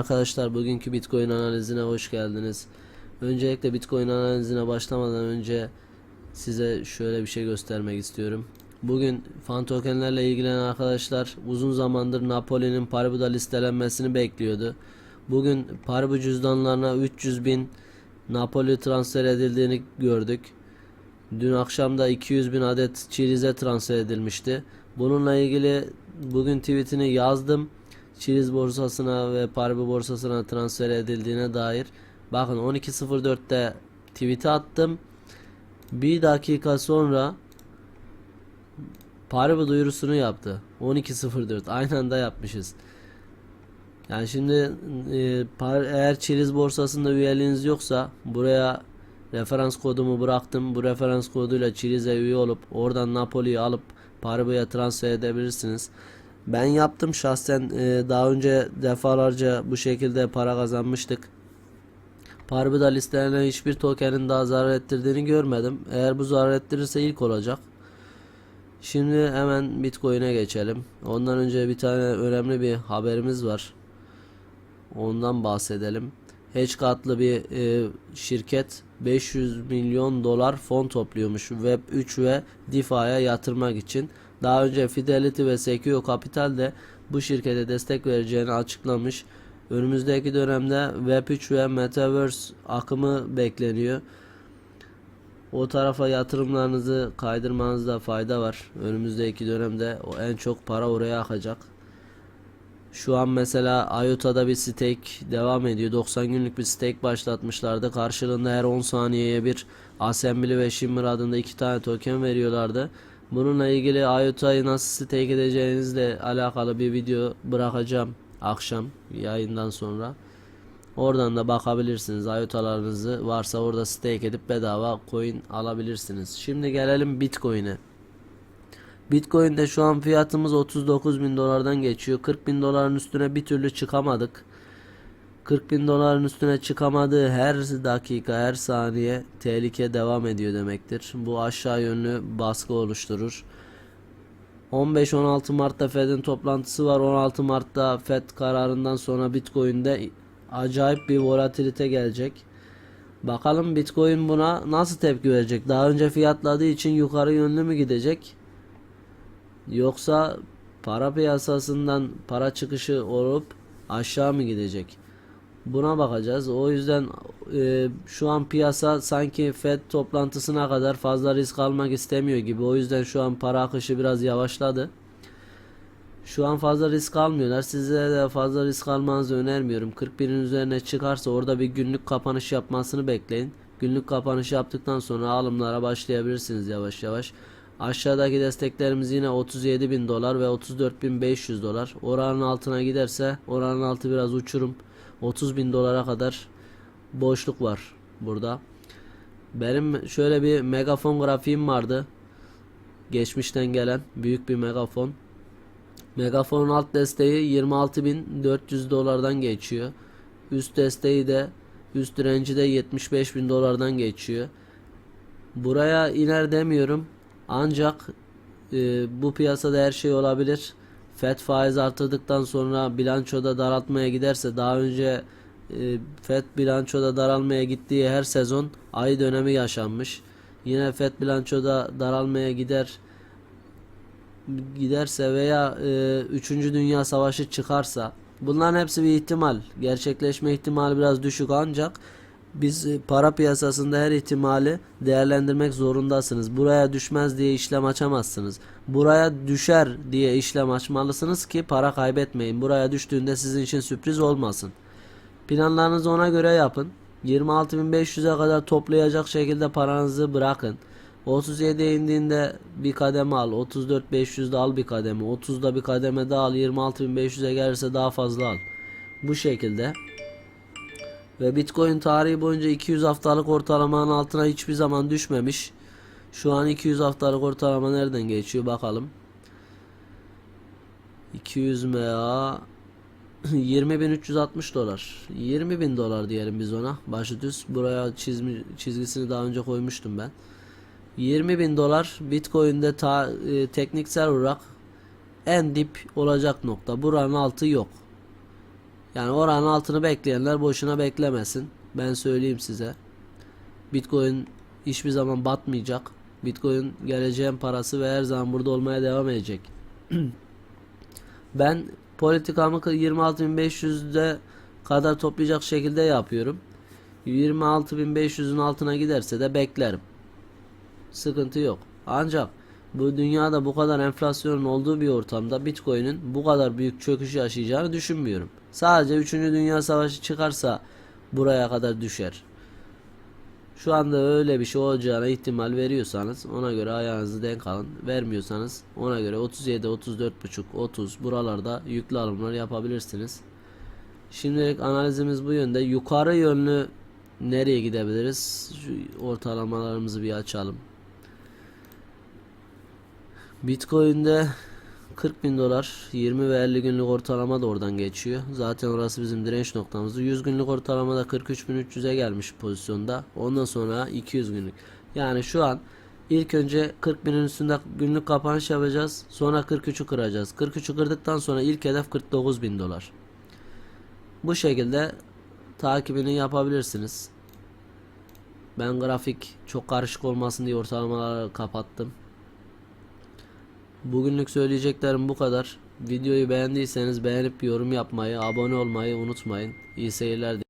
arkadaşlar bugünkü Bitcoin analizine hoş geldiniz. Öncelikle Bitcoin analizine başlamadan önce size şöyle bir şey göstermek istiyorum. Bugün fan tokenlerle ilgilenen arkadaşlar uzun zamandır Napoli'nin Paribu'da listelenmesini bekliyordu. Bugün Paribu cüzdanlarına 300 bin Napoli transfer edildiğini gördük. Dün akşam da 200 bin adet Çiliz'e transfer edilmişti. Bununla ilgili bugün tweetini yazdım. Çiliz borsasına ve Paribu borsasına transfer edildiğine dair. Bakın 12.04'te tweet'i attım. Bir dakika sonra Paribu duyurusunu yaptı. 12.04 aynı anda yapmışız. Yani şimdi e, eğer Çiliz borsasında üyeliğiniz yoksa buraya referans kodumu bıraktım. Bu referans koduyla Çiliz'e üye olup oradan Napoli'yi alıp Paribu'ya transfer edebilirsiniz. Ben yaptım şahsen e, daha önce defalarca bu şekilde para kazanmıştık. Paribu'da listelenen hiçbir tokenin daha zarar ettirdiğini görmedim. Eğer bu zarar ettirirse ilk olacak. Şimdi hemen Bitcoin'e geçelim. Ondan önce bir tane önemli bir haberimiz var. Ondan bahsedelim. Hedge adlı bir e, şirket 500 milyon dolar fon topluyormuş Web 3 ve DeFi'ye yatırmak için. Daha önce Fidelity ve Secure Capital de bu şirkete destek vereceğini açıklamış. Önümüzdeki dönemde Web 3 ve Metaverse akımı bekleniyor. O tarafa yatırımlarınızı kaydırmanızda fayda var. Önümüzdeki dönemde o en çok para oraya akacak. Şu an mesela IOTA'da bir stake devam ediyor. 90 günlük bir stake başlatmışlardı. Karşılığında her 10 saniyeye bir Assembly ve Shimmer adında iki tane token veriyorlardı. Bununla ilgili IOTA'yı nasıl stake edeceğinizle alakalı bir video bırakacağım akşam yayından sonra. Oradan da bakabilirsiniz. IOTA'larınızı varsa orada stake edip bedava coin alabilirsiniz. Şimdi gelelim Bitcoin'e. Bitcoin'de şu an fiyatımız 39 bin dolardan geçiyor. 40 bin doların üstüne bir türlü çıkamadık. 40 bin doların üstüne çıkamadığı her dakika, her saniye tehlike devam ediyor demektir. Bu aşağı yönlü baskı oluşturur. 15-16 Mart'ta Fed'in toplantısı var. 16 Mart'ta Fed kararından sonra Bitcoin'de acayip bir volatilite gelecek. Bakalım Bitcoin buna nasıl tepki verecek? Daha önce fiyatladığı için yukarı yönlü mü gidecek? Yoksa para piyasasından para çıkışı olup aşağı mı gidecek? Buna bakacağız. O yüzden e, şu an piyasa sanki Fed toplantısına kadar fazla risk almak istemiyor gibi. O yüzden şu an para akışı biraz yavaşladı. Şu an fazla risk almıyorlar. Size de fazla risk almanızı önermiyorum. 41'in üzerine çıkarsa orada bir günlük kapanış yapmasını bekleyin. Günlük kapanış yaptıktan sonra alımlara başlayabilirsiniz yavaş yavaş. Aşağıdaki desteklerimiz yine 37 bin dolar ve 34.500 dolar. Oranın altına giderse oranın altı biraz uçurum. 30 bin dolara kadar boşluk var burada. Benim şöyle bir megafon grafiğim vardı. Geçmişten gelen büyük bir megafon. Megafonun alt desteği 26.400 dolardan geçiyor. Üst desteği de üst direnci de 75.000 dolardan geçiyor. Buraya iner demiyorum. Ancak e, bu piyasada her şey olabilir. Fed faiz artırdıktan sonra bilançoda daraltmaya giderse daha önce e, Fed bilançoda daralmaya gittiği her sezon ay dönemi yaşanmış. Yine Fed bilançoda daralmaya gider giderse veya e, 3. Dünya Savaşı çıkarsa bunların hepsi bir ihtimal. Gerçekleşme ihtimali biraz düşük ancak biz e, para piyasasında her ihtimali değerlendirmek zorundasınız. Buraya düşmez diye işlem açamazsınız. Buraya düşer diye işlem açmalısınız ki para kaybetmeyin. Buraya düştüğünde sizin için sürpriz olmasın. Planlarınızı ona göre yapın. 26.500'e kadar toplayacak şekilde paranızı bırakın. 37'ye indiğinde bir kademe al. 34.500'de al bir kademe. 30'da bir kademe daha al. 26.500'e gelirse daha fazla al. Bu şekilde. Ve Bitcoin tarihi boyunca 200 haftalık ortalamanın altına hiçbir zaman düşmemiş. Şu an 200 haftalık ortalama nereden geçiyor bakalım. 200 MA 20.360 dolar. 20.000 dolar diyelim biz ona. Başı düz. Buraya çizmi, çizgisini daha önce koymuştum ben. 20 bin dolar Bitcoin'de ta, e, tekniksel olarak en dip olacak nokta. Buranın altı yok. Yani oranın altını bekleyenler boşuna beklemesin. Ben söyleyeyim size. Bitcoin hiçbir zaman batmayacak. Bitcoin geleceğin parası ve her zaman burada olmaya devam edecek. ben politikamı 26.500'de kadar toplayacak şekilde yapıyorum. 26.500'ün altına giderse de beklerim. Sıkıntı yok. Ancak bu dünyada bu kadar enflasyonun olduğu bir ortamda Bitcoin'in bu kadar büyük çöküş yaşayacağını düşünmüyorum. Sadece 3. Dünya Savaşı çıkarsa buraya kadar düşer. Şu anda öyle bir şey olacağına ihtimal veriyorsanız ona göre ayağınızı denk alın. Vermiyorsanız ona göre 37, 34,5, 30 buralarda yüklü alımlar yapabilirsiniz. Şimdilik analizimiz bu yönde. Yukarı yönlü nereye gidebiliriz? Şu ortalamalarımızı bir açalım. Bitcoin'de 40 bin dolar 20 ve 50 günlük ortalama da oradan geçiyor. Zaten orası bizim direnç noktamızdı. 100 günlük ortalamada 43.300'e gelmiş pozisyonda. Ondan sonra 200 günlük. Yani şu an ilk önce 40 binin üstünde günlük kapanış yapacağız. Sonra 43'ü kıracağız. 43'ü kırdıktan sonra ilk hedef 49 bin dolar. Bu şekilde takibini yapabilirsiniz. Ben grafik çok karışık olmasın diye ortalamaları kapattım. Bugünlük söyleyeceklerim bu kadar. Videoyu beğendiyseniz beğenip yorum yapmayı, abone olmayı unutmayın. İyi seyirler.